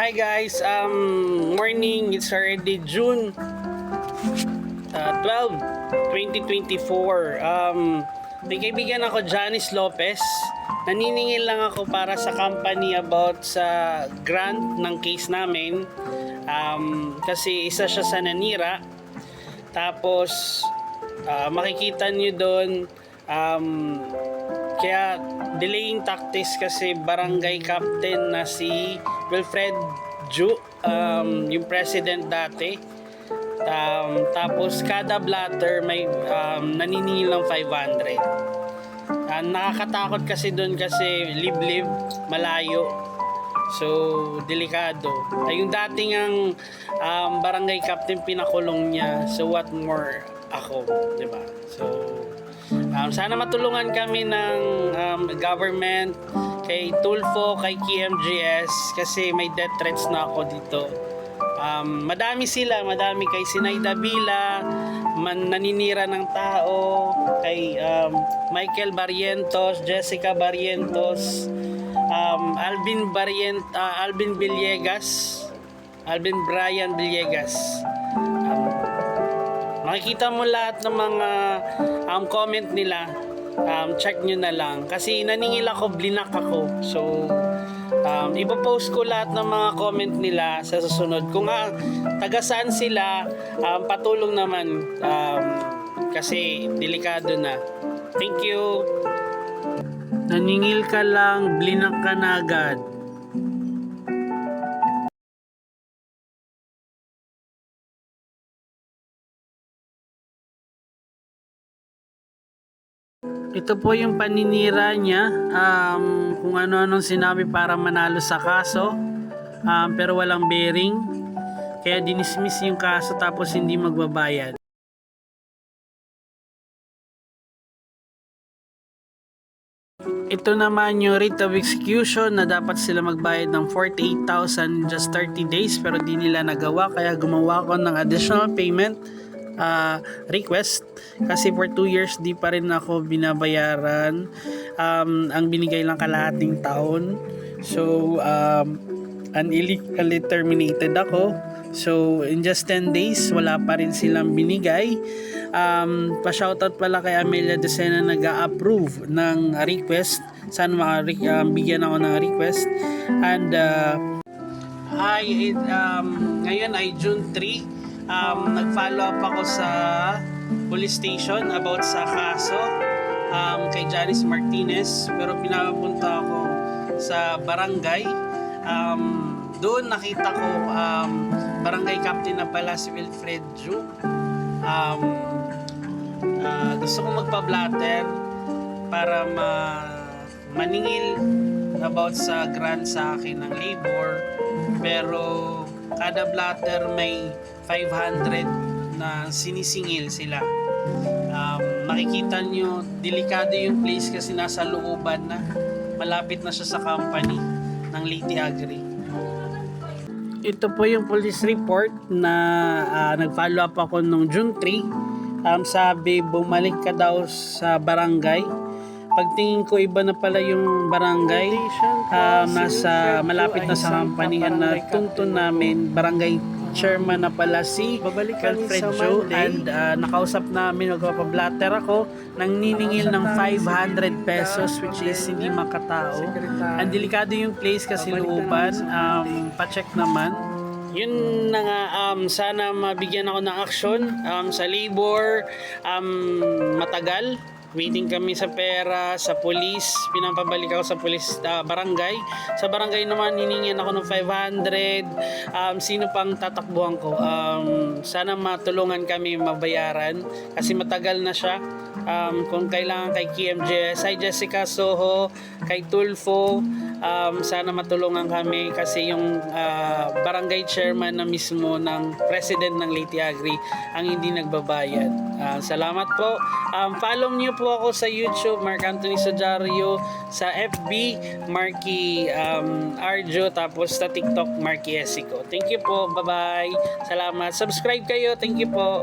Hi guys, um, morning. It's already June uh, 12, 2024. Um, may kaibigan ako, Janice Lopez. Naniningil lang ako para sa company about sa grant ng case namin. Um, kasi isa siya sa nanira. Tapos, ah, makikita nyo doon, um, kaya delaying tactics kasi barangay captain na si Wilfred Ju, um, yung president dati. Um, tapos kada blatter may um, naniningil ng 500. Ah, nakakatakot kasi doon kasi liblib, malayo. So, delikado. Ay, yung dating ang um, barangay captain pinakulong niya. So, what more ako, 'di ba? So, um, sana matulungan kami ng um, government kay Tulfo, kay KMGS kasi may death threats na ako dito. Um, madami sila, madami kay Sinayda Bila, man naninira ng tao, kay um, Michael Barrientos, Jessica Barrientos, um, Alvin Barrient, ah, Alvin Villegas, Alvin Brian Villegas. Makikita mo lahat ng mga um, comment nila. Um, check nyo na lang. Kasi naningil ako, blinak ako. So, um, ipopost ko lahat ng mga comment nila sa susunod. Kung nga, taga saan sila, um, patulong naman. Um, kasi delikado na. Thank you. Naningil ka lang, blinak ka na agad. Ito po yung paninira niya, um, kung ano-anong sinabi para manalo sa kaso, um, pero walang bearing. Kaya dinismiss yung kaso tapos hindi magbabayad. Ito naman yung rate of execution na dapat sila magbayad ng 48,000 in just 30 days pero di nila nagawa kaya gumawa ko ng additional payment uh, request. Kasi for 2 years di pa rin ako binabayaran. Um, ang binigay lang kalahating taon. So um, unillegally terminated ako. So in just 10 days wala pa rin silang binigay. Um, pa-shoutout pala kay Amelia Decena nag-approve ng request. Sana makabigyan ako ng request. And uh, Hi, it, um, ngayon ay June 3 um, nag-follow up ako sa police station about sa kaso um, kay Janice Martinez. Pero pinapunta ako sa barangay. Um, doon nakita ko um, barangay captain na pala si Wilfred Ju. Um, ah, gusto ko magpa-blatter para ma maningil about sa grant sa akin ng labor pero kada blatter may 500 na sinisingil sila. Um, makikita nyo delikado yung place kasi nasa looban na. Malapit na siya sa company ng Liti Agri. Ito po yung police report na ah, nag-follow up ako nung June 3 um, sabi bumalik ka daw sa barangay pagtingin ko iba na pala yung barangay. Um, nasa malapit na sa company na tuntun namin. Barangay chairman na pala si Wilfred Joe. And uh, nakausap namin magpapablatter ako. Nang niningil ng 500 pesos which is hindi makatao. ang delikado yung place kasi looban um, pacheck naman. Yun na nga um, sana mabigyan ako ng action um, sa labor. Um, matagal waiting kami sa pera, sa police, pinapabalik ako sa police ah, barangay. Sa barangay naman hiningin ako ng 500. Um, sino pang tatakbuhan ko? Um, sana matulungan kami mabayaran kasi matagal na siya. Um, kung kailangan kay KMJS, hi Jessica Soho, kay Tulfo, um, sana matulungan kami kasi yung ah, barangay chairman na mismo ng president ng Leyte Agri ang hindi nagbabayad. Ah, salamat po. Um, follow niyo po ako sa YouTube, Mark Anthony Sojario, sa FB, Marky um, Arjo, tapos sa TikTok, Marky Esico. Thank you po. Bye-bye. Salamat. Subscribe kayo. Thank you po.